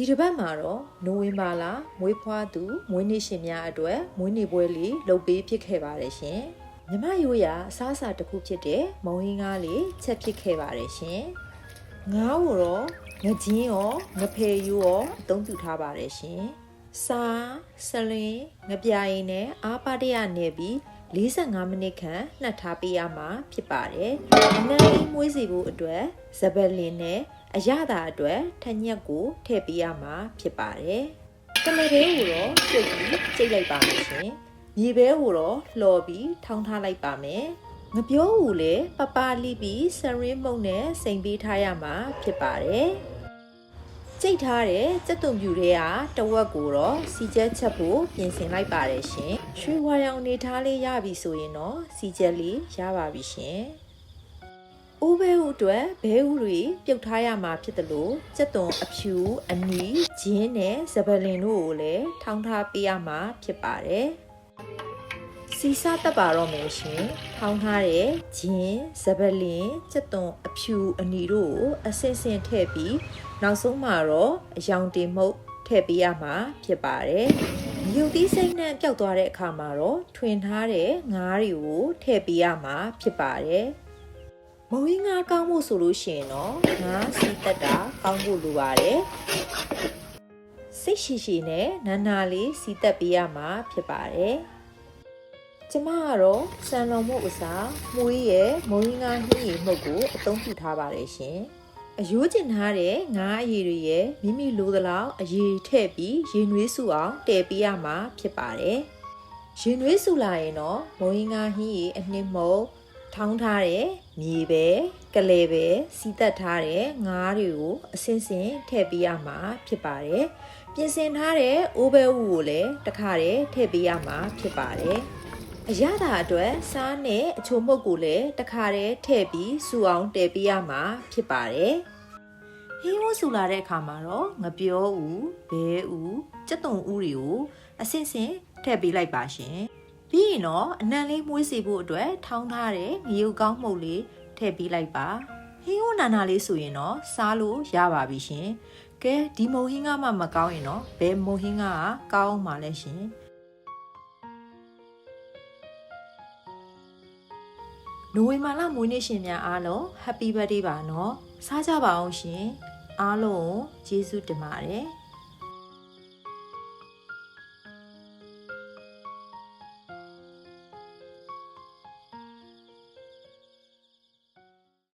ဒီတစ်ပတ်မှာတော့နိုဝင်ဘာလမွေးဖွားသူမွေးနေ့ရှင်များအတွက်မွေးနေ့ပွဲလေးလုပ်ပေးဖြစ်ခဲ့ပါတယ်ရှင်မြမရိုးရာအစားအစာတစ်ခုဖြစ်တဲ့မုံဟင်းကားလေးချက်ဖြစ်ခဲ့ပါတယ်ရှင်ငါးကိုတော့ငချင်းရောငဖယ်ယူရောအသုံးပြုထားပါတယ်ရှင်စားဆလင်းငပြာရင်နဲ့အားပါတရနေပြီး45မိနစ်ခန့်နှက်ထားပေးရမှာဖြစ်ပါတယ်။အနံ့လေးမွေးစီဖို့အတွက်ဇပလင်နဲ့ အရသာအတွက်ထညက်ကိုထည့်ပေးရမှာဖြစ်ပါတယ်။ကလလေးကိုတော့ပြုတ်ပြီးကျိတ်လိုက်ပါမယ်ရှင်။မြေဘဲကိုတော့လှော်ပြီးထောင်းထားလိုက်ပါမယ်။ငပြောကိုလည်းပပလိပြီးစရင်းမုံနဲ့စိန်ပေးထားရမှာဖြစ်ပါတယ်။ကြိတ်ထားတဲ့စက်သွန်ပြူတွေကတဝက်ကိုတော့စီချက်ချက်ဖို့ပြင်ဆင်လိုက်ပါတယ်ရှင်။ရွှေဝါရောင်နေထားလေးရပြီဆိုရင်တော့စီချက်လေးရပါပြီရှင်။အိုး ဘဲဥအတွက်ဘဲဥတွေပြုတ်ထားရမှာဖြစ်တယ်လို့စက်သွန်အဖြူအနီဂျင်းနဲ့ဇပလင်တို့ကိုလည်းထောင်းထားပေးရမှာဖြစ်ပါတယ်။စီစားတက်ပါတော့မယ်ရှင်။ထောင်းထားတဲ့ဂျင်းဇပလင်စက်သွန်အဖြူအနီတို့ကိုအစင်စင်ထည့်ပြီးနောက်ဆုံးမှာတော့အယောင်တင်မှုတ်ထည့်ပေးရမှာဖြစ်ပါတယ်။မြုပ်သီးစိမ့်နဲ့ပျောက်သွားတဲ့အခါမှာတော့ထွင်ထားတဲ့ငါးတွေကိုထည့်ပေးရမှာဖြစ်ပါတယ်။ မုံရင်းငါးကောင်းဖို့ဆိုလို့ရှိရင်တော့ငါးစီတက်တာကောင်းဖို့လိုပါတယ်။စိတ်ရှိရှိနဲ့နာနာလေးစီတက်ပေးရမှာဖြစ်ပါတယ်။ကျမကတော့စံလုံးမှုအစားမှုေးရဲ့မုံရင်းငါးနှင်းရီမှုတ်ကိုအသုံးပြုထားပါတယ်ရှင်။အယိုးကျင်ထားတဲ့ငါးအရည်တွေရဲ့မိမိလိုသလောက်အရည်ထည့်ပြီးရေနွေးစုအောင်တည်ပေးရမှာဖြစ်ပါတယ်။ရေနွေးစုလာရင်တော့မုံရင်ငါဟင်းရီအနှစ်မုံ ထောင်းထားတဲ့မြေပဲကလေးပဲစီတက်ထားတဲ့ငါးတွေကိုအစင်စင်ထည့်ပေးရမှာဖြစ်ပါတယ်။ပြင်ဆင်ထားတဲ့အိုးဘဲဥကိုလည်းတစ်ခါတည်းထည့်ပေးရမှာဖြစ်ပါတယ်။အရသာအတွက်စားနဲ့အချိုမုတ်ကိုလည်းတခါတည်းထည့်ပြီးစူအောင်တည်ပေးရမှာဖြစ်ပါတယ်။ဟင်းဝဆူလာတဲ့အခါမှာတော့ငပြောဦးဘဲဦးကြက်တုံဦးတွေကိုအစင်စင်ထည့်ပေးလိုက်ပါရှင်။ပြီး ရင်တော့အနံလေးမွေးစီဖို့အတွက်ထောင်းထားတဲ့ငရုတ်ကောင်းမှုတ်လေးထည့်ပေးလိုက်ပါ။ဟင်းဝနာနာလေးဆိုရင်တော့စားလို့ရပါပြီရှင်။ကဲဒီမုံဟင်းကမှမကောင်းရင်တော့ဘယ်မုံဟင်းကကောင်းမှလဲရှင်။နိုဝင်ဘာလမွေးနေ့ရှင်များအားလုံး Happy Birthday ပါနော်စားကြပါအောင်ရှင်အားလုံးကိုကျေးဇူးတင်ပါတယ်